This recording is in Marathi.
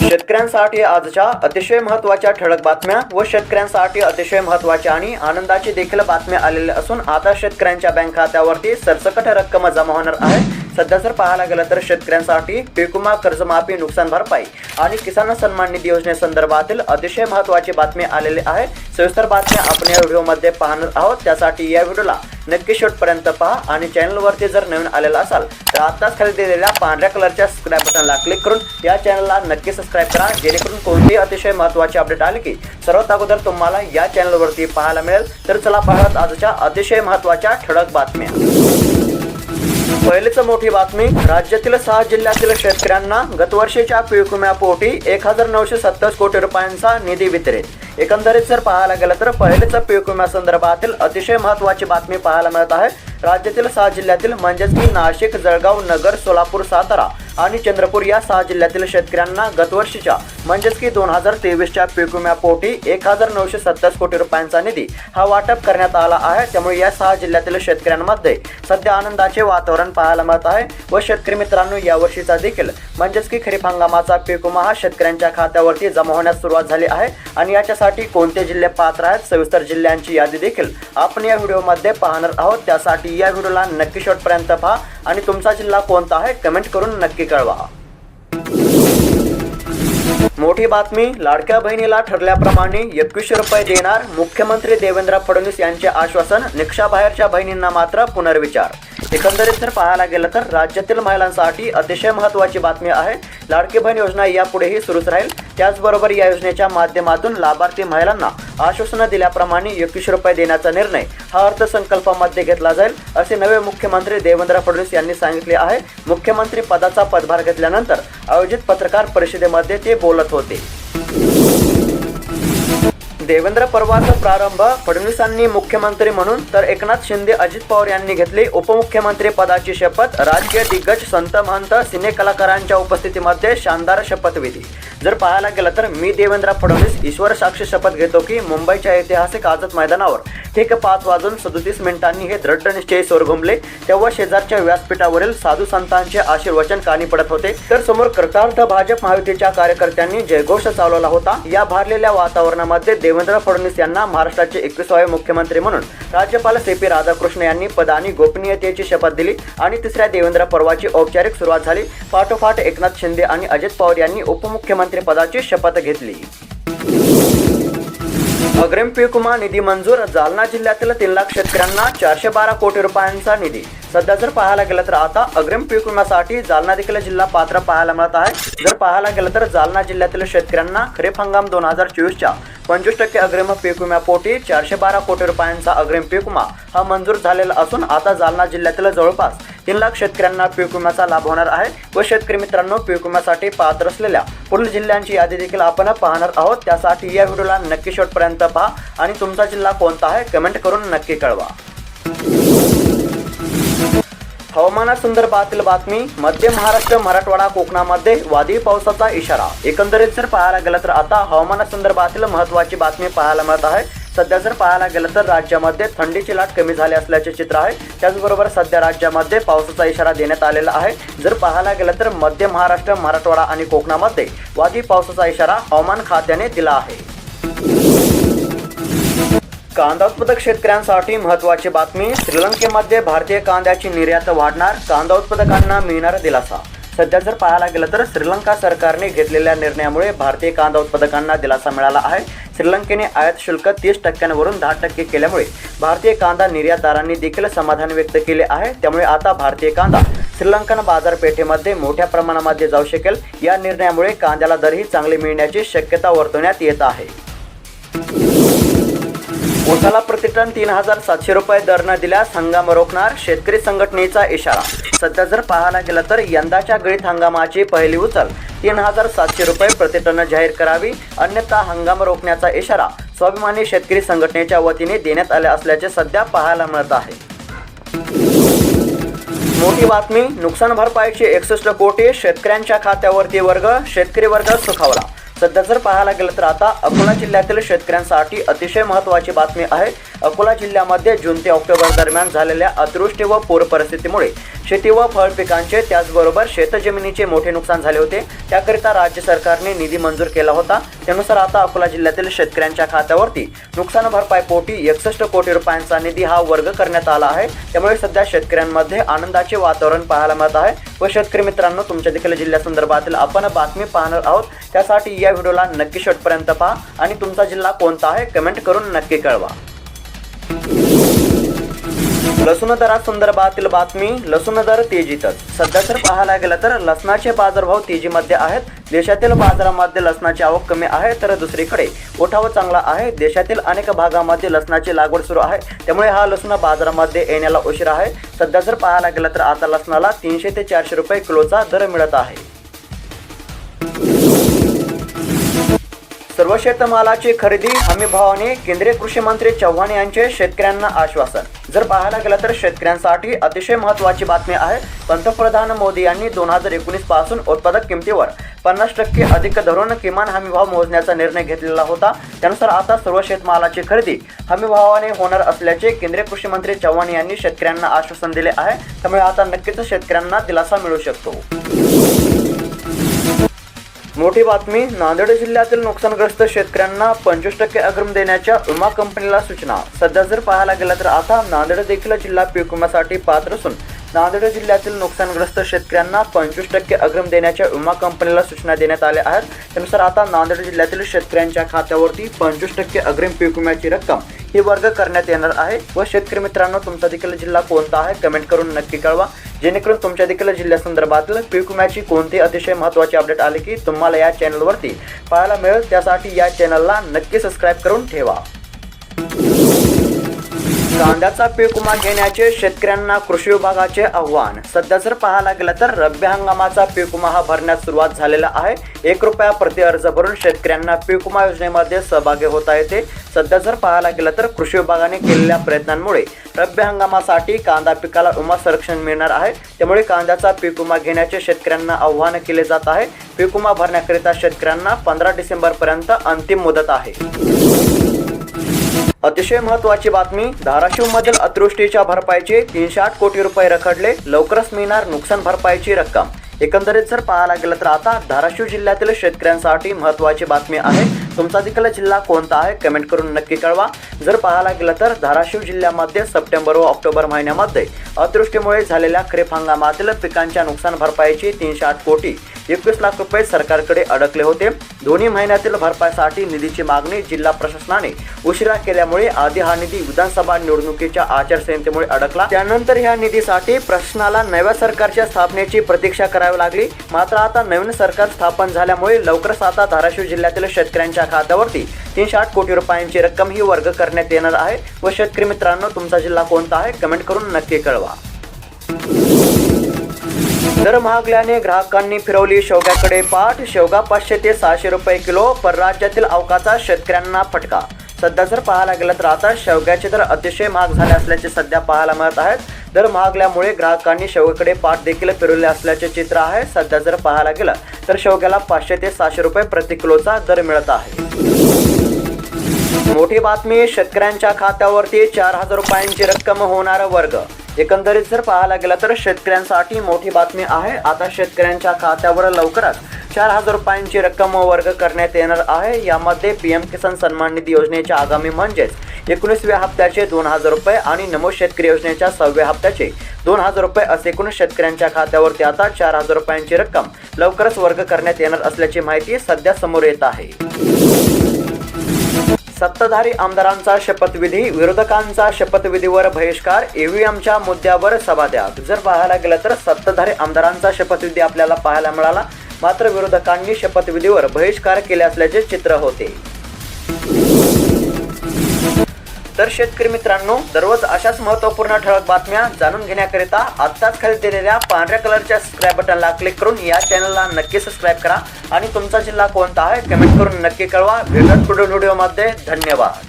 शेतकऱ्यांसाठी आजच्या अतिशय महत्त्वाच्या ठळक बातम्या व शेतकऱ्यांसाठी अतिशय महत्त्वाच्या आणि आनंदाची देखील बातम्या आलेल्या असून आता शेतकऱ्यांच्या बँक खात्यावरती सरसकट रक्कम जमा होणार आहे. सध्या जर पाहायला गेलं तर शेतकऱ्यांसाठी पिकुमा कर्जमाफी नुकसान भरपाई आणि किसान सन्मान निधी योजनेसंदर्भातील अतिशय महत्त्वाची बातमी आलेली आहे. सविस्तर बातम्या आपण या व्हिडिओमध्ये पाहणार आहोत. त्यासाठी या व्हिडिओला नक्की शेवटपर्यंत पहा आणि चॅनलवरती जर नवीन आलेला असाल तर आत्ताच खाली दिलेल्या पांढऱ्या कलरच्या सबस्क्राईब बटनला क्लिक करून या चॅनलला नक्की सबस्क्राईब करा. जेणेकरून कोणतीही अतिशय महत्त्वाची अपडेट आले की सर्वात अगोदर तुम्हाला या चॅनलवरती पाहायला मिळेल. तर चला पाहत आजच्या अतिशय महत्त्वाच्या ठळक बातम्या. पहिलीच मोठी बातमी राज्यातील सहा जिल्ह्यातील शेतकऱ्यांना गतवर्षीच्या पीक विम्यापोटी एक हजार नऊशे सत्तावीस कोटी रुपयांचा निधी वितरित. एकंदरीत जर पाहायला गेलं तर पहिलेच पीक विम्यासंदर्भातील अतिशय महत्त्वाची बातमी पाहायला मिळत आहे. राज्यातील सहा जिल्ह्यातील म्हणजेच की नाशिक जळगाव नगर सोलापूर सातारा आणि चंद्रपूर या सहा जिल्ह्यातील शेतकऱ्यांना गतवर्षीच्या म्हणजेच की दोन हजार तेवीसच्या पिकुम्यापोटी एक हजार नऊशे सत्तावीस कोटी रुपयांचा निधी हा वाटप करण्यात आला आहे. त्यामुळे या सहा जिल्ह्यातील शेतकऱ्यांमध्ये सध्या आनंदाचे वातावरण पाहायला मिळत आहे व शेतकरी मित्रांनो यावर्षीचा देखील म्हणजेच की खरीप हंगामाचा पिकुमा हा शेतकऱ्यांच्या खात्यावरती जमा होण्यास सुरुवात झाली आहे. आणि याच्यासाठी कोणते जिल्हे पात्र आहेत सविस्तर जिल्ह्यांची यादी देखील आपण या व्हिडिओमध्ये पाहणार आहोत. त्यासाठी या व्हिडिओला नक्की शेवटपर्यंत पहा. आणि तुमचा जिल्हा कोणता आहे कमेंट करून नक्की कळवा. मोठी बातमी लाडक्या बहिणीला ठरल्याप्रमाणे एकवीसशे रुपये देणार मुख्यमंत्री देवेंद्र फडणवीस यांचे आश्वासन निक्षाबाहेरच्या बहिणींना मात्र पुनर्विचार. एकंदरीत जर पाहायला गेलं तर राज्यातील महिलांसाठी अतिशय महत्त्वाची बातमी आहे. लाडकी बहीण योजना यापुढेही सुरूच राहील. त्याचबरोबर या योजनेच्या माध्यमातून लाभार्थी महिलांना आश्वासनं दिल्याप्रमाणे एकवीसशे रुपये देण्याचा निर्णय हा अर्थसंकल्पामध्ये घेतला जाईल असे नवे मुख्यमंत्री देवेंद्र फडणवीस यांनी सांगितले आहे. मुख्यमंत्री पदाचा पदभार घेतल्यानंतर आयोजित पत्रकार परिषदेमध्ये ते बोलत होते. देवेंद्र पर्वाचा प्रारंभ फडणवीसांनी मुख्यमंत्री म्हणून तर एकनाथ शिंदे अजित पवार यांनी घेतली उपमुख्यमंत्री पदाची शपथ राजकीय दिग्गज संत महंत सिने कलाकारांच्या उपस्थितीमध्ये शानदार शपथविधी जर पाहायला गेलं तर मी देवेंद्र फडणवीस ईश्वर साक्षी शपथ घेतो की मुंबईच्या ऐतिहासिक आझाद मैदानावर. ठीक पाच वाजून सदोतीस मिनिटांनी हे दृढ निश्चयी स्वर घुमले. तेव्हा शेजारच्या व्यासपीठावरील साधू संतांचे आशीर्वचन कानी पडत होते. तर समोर कृतार्थ भाजप महायुतीच्या कार्यकर्त्यांनी जयघोष चालवला होता. या भारलेल्या वातावरणामध्ये देवेंद्र देवेंद्र फडणवीस यांना महाराष्ट्राचे एकविसावे मुख्यमंत्री म्हणून राज्यपाल सी पी राधाकृष्ण यांनी पद आणि गोपनीयतेची शपथ दिली आणि तिसऱ्या देवेंद्र पर्वाची औपचारिक सुरुवात झाली. पाठोपाठ एकनाथ शिंदे आणि अजित पवार यांनी उपमुख्यमंत्री पदाची शपथ घेतली. अग्रिम पीक विमा निधी मंजूर जालना जिल्ह्यातील तीन लाख शेतकऱ्यांना चारशे बारा कोटी रुपयांचा निधी. सध्या जर पाहायला गेलं तर आता अग्रिम पीक विम्यासाठी जालना देखील जिल्हा पात्र पाहायला मिळत आहे. जर पाहायला गेलं तर जालना जिल्ह्यातील शेतकऱ्यांना खरीप हंगाम दोन हजार चोवीसच्या पंचवीस टक्के अग्रिम पीक विम्यापोटी चारशे बारा कोटी रुपयांचा अग्रिम पीक विमा हा मंजूर झालेला असून आता जालना जिल्ह्यातील जवळपास तीन लाख शेतकऱ्यांना पीक विम्याचा लाभ होणार आहे व शेतकरी मित्रांनो पीक विम्यासाठी पात्र असलेल्या पूर्ण जिल्ह्यांची यादी देखील आपण पाहणार आहोत. त्यासाठी या व्हिडिओला नक्की शेवटपर्यंत पहा आणि तुमचा जिल्हा कोणता आहे कमेंट करून नक्की कळवा. हवामानासंदर्भातील बातमी मध्य महाराष्ट्र मराठवाडा कोकणामध्ये वादळी पावसाचा इशारा. एकंदरीत जर पाहायला गेलं तर आता हवामानासंदर्भातील महत्त्वाची बातमी पाहायला मिळत आहे. सध्या जर पाहायला गेलं तर राज्यामध्ये थंडीची लाट कमी झाली असल्याचे चित्र आहे. त्याचबरोबर सध्या राज्यामध्ये पावसाचा इशारा देण्यात आलेला आहे. जर पाहायला गेलं तर मध्य महाराष्ट्र मराठवाडा आणि कोकणामध्ये वादी पावसाचा इशारा हवामान खात्याने दिला आहे. कांदा उत्पादक शेतकऱ्यांसाठी महत्त्वाची बातमी. श्रीलंकेमध्ये भारतीय कांद्याची निर्यात वाढणार कांदा उत्पादकांना मिळणार दिलासा सध्या जर पाहायला गेलं तर श्रीलंका सरकारने घेतलेल्या निर्णयामुळे भारतीय कांदा उत्पादकांना दिलासा मिळाला आहे. श्रीलंकेने आयात शुल्क तीस टक्क्यांवरून दहा टक्के केल्यामुळे भारतीय कांदा निर्यातदारांनी देखील समाधान व्यक्त केले आहे. त्यामुळे आता भारतीय कांदा श्रीलंकन बाजारपेठेमध्ये मोठ्या प्रमाणामध्ये जाऊ शकेल. या निर्णयामुळे कांद्याला दरही चांगले मिळण्याची शक्यता वर्तवण्यात येत आहे. ऊसाला प्रतिटन तीन हजार सातशे रुपये दर न दिल्यास हंगाम रोखणार शेतकरी संघटनेचा इशारा. सध्या जर पाहायला गेलं तर यंदाच्या गळीत हंगामाची पहिली उचल तीन हजार सातशे रुपये प्रतिटन जाहीर करावी अन्यथा हंगाम रोखण्याचा इशारा स्वाभिमानी शेतकरी संघटनेच्या वतीने देण्यात आले असल्याचे सध्या पाहायला मिळत आहे. मोठी बातमी नुकसान भरपाईची एकसष्ट कोटी शेतकऱ्यांच्या खात्यावरती वर्ग शेतकरी वर्ग सुखावला. सध्या जर पाहायला गेलं तर आता अकोला जिल्ह्यातील शेतकऱ्यांसाठी अतिशय महत्त्वाची बातमी आहे. अकोला जिल्ह्यामध्ये जून ते ऑक्टोबर दरम्यान झालेल्या अतिवृष्टी व पूर परिस्थितीमुळे शेती व फळ पिकांचे त्याचबरोबर शेतजमिनीचे मोठे नुकसान झाले होते. त्याकरिता राज्य सरकारने निधी मंजूर केला होता. त्यानुसार आता अकोला जिल्ह्यातील शेतकऱ्यांच्या खात्यावरती नुकसान भरपाई पोटी एकसष्ट कोटी रुपयांचा निधी हा वर्ग करण्यात आला आहे. त्यामुळे सध्या शेतकऱ्यांमध्ये आनंदाचे वातावरण पाहायला मिळत आहे. व शेतकरी मित्रांनो तुमच्या देखील जिल्ह्यासंदर्भातील आपण बातमी पाहणार आहोत. त्यासाठी या व्हिडिओला नक्की शेवटपर्यंत पहा. आणि तुमचा जिल्हा कोणता आहे कमेंट करून नक्की कळवा. लसूण दरासंदर्भातील बातमी लसूण दर तेजीतच. सध्या जर पाहायला गेलं तर लसणाचे बाजारभाव तेजीमध्ये आहेत. देशातील बाजारामध्ये लसणाची आवक कमी आहे तर दुसरीकडे उठाव चांगला आहे. देशातील अनेक भागामध्ये लसणाची लागवड सुरू आहे. त्यामुळे हा लसूण बाजारामध्ये येण्याला उशीर आहे. सध्या जर पाहायला गेलं तर आता लसणाला तीनशे ते चारशे रुपये किलोचा दर मिळत आहे. सर्व शेतमालाची खरेदी हमी भावाने केंद्रीय कृषी मंत्री चव्हाण यांचे शेतकऱ्यांना आश्वासन. जर पाहायला गेलं तर शेतकऱ्यांसाठी अतिशय महत्त्वाची बातमी आहे. पंतप्रधान मोदी यांनी दोन हजार एकोणीसपासून उत्पादक किमतीवर पन्नास टक्के अधिक धरून किमान हमी भाव मोजण्याचा निर्णय घेतलेला होता. त्यानुसार आता सर्व शेतमालाची खरेदी हमी भावाने होणार असल्याचे केंद्रीय कृषी मंत्री चव्हाण यांनी शेतकऱ्यांना आश्वासन दिले आहे. त्यामुळे आता नक्कीच शेतकऱ्यांना दिलासा मिळू शकतो. मोठी बातमी नांदेड जिल्ह्यातील नुकसानग्रस्त शेतकऱ्यांना पंचवीस टक्के अग्रम देण्याच्या विमा कंपनीला सूचना. सध्या जर पाहायला गेलं तर आता नांदेड देखील जिल्हा पीक विम्यासाठी पात्र असून नांदेड जिल्ह्यातील नुकसानग्रस्त शेतकऱ्यांना पंचवीस टक्के अग्रिम देण्याच्या विमा कंपनीला सूचना देण्यात आल्या आहेत. त्यानुसार आता नांदेड जिल्ह्यातील शेतकऱ्यांच्या खात्यावरती पंचवीस टक्के अग्रिम पीक विम्याची रक्कम ही वर्ग करण्यात येणार आहे. व शेतकरी मित्रांनो तुमचा देखील जिल्हा कोणता आहे? कमेंट करून नक्की कळवा. जेणेकरून तुमच्या देखील जिल्ह्यासंदर्भातील पीक विम्याची कोणती अतिशय महत्त्वाची अपडेट आली की तुम्हाला या चॅनलवरती पाहायला मिळेल. त्यासाठी या चॅनलला नक्की सबस्क्राईब करून ठेवा. कांद्याचा पीक विमा घेण्याचे शेतकऱ्यांना कृषी विभागाचे आव्हान. सध्या जर पाहायला गेलं तर रब्बी हंगामाचा पीक विमा हा भरण्यास सुरुवात झालेला आहे. एक रुपया प्रति अर्ज भरून शेतकऱ्यांना पीक विमा योजनेमध्ये सहभागी होता येते. सध्या जर पाहायला गेलं तर कृषी विभागाने केलेल्या प्रयत्नांमुळे रब्बी हंगामासाठी कांदा पिकाला विमा संरक्षण मिळणार आहे. त्यामुळे कांद्याचा पीक विमा घेण्याचे शेतकऱ्यांना आव्हान केले जात आहे. पीक विमा भरण्याकरिता शेतकऱ्यांना पंधरा डिसेंबर पर्यंत अंतिम मुदत आहे. अतिशय महत्वाची बातमी धाराशिव मधील अतिवृष्टीच्या भरपाईचे तीनशे आठ कोटी रुपये रखडले लवकरच मिळणार नुकसान भरपाईची रक्कम. एकंदरीत जर पाहायला गेलं तर आता धाराशिव जिल्ह्यातील शेतकऱ्यांसाठी महत्वाची बातमी आहे. तुमचा देखील जिल्हा कोणता आहे? कमेंट करून नक्की कळवा. जर पाहायला गेलं तर धाराशिव जिल्ह्यामध्ये सप्टेंबर व ऑक्टोबर महिन्यामध्ये अतिवृष्टीमुळे झालेल्या खरीप हंगामातील पिकांच्या नुकसान भरपाईची तीनशे आठ कोटी. एकवीस लाख रुपये सरकारकडे अडकले होते. दोन्ही महिन्यातील भरपाईसाठी निधीची मागणी जिल्हा प्रशासनाने उशिरा केल्यामुळे आधी हा निधी विधानसभा निवडणुकीच्या आचारसंहितेमुळे अडकला. त्यानंतर ह्या निधीसाठी प्रशासनाला नव्या सरकारच्या स्थापनेची प्रतीक्षा करावी लागली. मात्र आता नवीन सरकार स्थापन झाल्यामुळे लवकरच आता धाराशिव जिल्ह्यातील शेतकऱ्यांच्या खात्यावरती तीनशे आठ कोटी रुपयांची रक्कम ही वर्ग करण्यात येणार आहे. व शेतकरी मित्रांनो तुमचा जिल्हा कोणता आहे? कमेंट करून नक्की कळवा. दर महागल्याने ग्राहकांनी फिरवली शेवग्याकडे पाठ. शेवगा पाचशे ते सहाशे रुपये किलो. परराज्यातील अवकाचा शेतकऱ्यांना फटका. सध्या जर पाहायला गेलं तर आता शेवग्याचे दर अतिशय महाग झाले असल्याचे सध्या पाहायला मिळत आहेत. दर महागल्यामुळे ग्राहकांनी शेवग्याकडे पाठ देखील फिरवले असल्याचे चित्र आहे. सध्या जर पाहायला गेलं तर शेवग्याला पाचशे ते सहाशे रुपये प्रति किलोचा दर मिळत आहे. मोठी बातमी शेतकऱ्यांच्या खात्यावरती चार हजार रुपयांची रक्कम होणार वर्ग. एकंदरीत जर पाहायला गेलं तर शेतकऱ्यांसाठी मोठी बातमी आहे. आता शेतकऱ्यांच्या खात्यावर लवकरच चार हजार रुपयांची रक्कम वर्ग करण्यात येणार आहे. यामध्ये पी एम किसान सन्मान निधी योजनेच्या आगामी म्हणजेच एकोणीसव्या हप्त्याचे दोन हजार रुपये आणि नमो शेतकरी योजनेच्या सहाव्या हप्त्याचे दोन हजार रुपये असे एकूण शेतकऱ्यांच्या खात्यावरती आता चार हजार रुपयांची रक्कम लवकरच वर्ग करण्यात येणार असल्याची माहिती सध्या समोर येत आहे. सत्ताधारी आमदारांचा शपथविधी विरोधकांचा शपथविधीवर बहिष्कार ईव्हीएमच्या मुद्द्यावर सभा द्या. जर पाहायला गेलं तर सत्ताधारी आमदारांचा शपथविधी आपल्याला पाहायला मिळाला. मात्र विरोधकांनी शपथविधीवर बहिष्कार केले असल्याचे चित्र होते. तर शेतकरी मित्रांनो दररोज अशाच महत्त्वपूर्ण ठळक बातम्या जाणून घेण्याकरिता आत्ताच खाली दिलेल्या पांढऱ्या कलरच्या सबस्क्राईब बटनला क्लिक करून या चॅनलला नक्की सबस्क्राईब करा. आणि तुमचा जिल्हा कोणता आहे कमेंट करून नक्की कळवा. भेटत पुढील व्हिडिओमध्ये धन्यवाद.